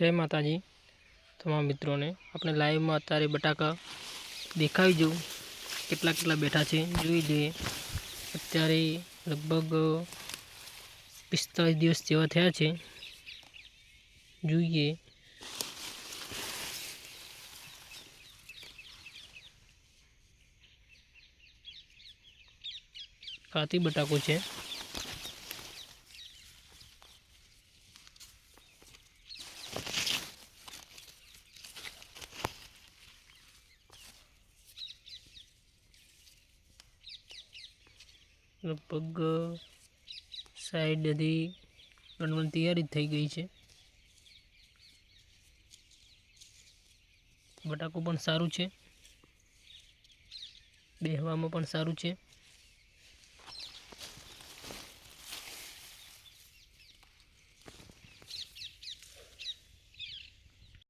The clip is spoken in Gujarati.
જય માતાજી. તમામ મિત્રોને આપણે લાઈવમાં અત્યારે બટાકા દેખાવી જવું. કેટલા કેટલા બેઠા છે જોઈ લઈએ. અત્યારે લગભગ પિસ્તાળીસ દિવસ જેવા થયા છે. જોઈએ. કાતી બટાકો છે? લગભગ સાઈડથી ગણવાની તૈયારી જ થઈ ગઈ છે. બટાકું પણ સારું છે. બેહવામાં પણ સારું છે.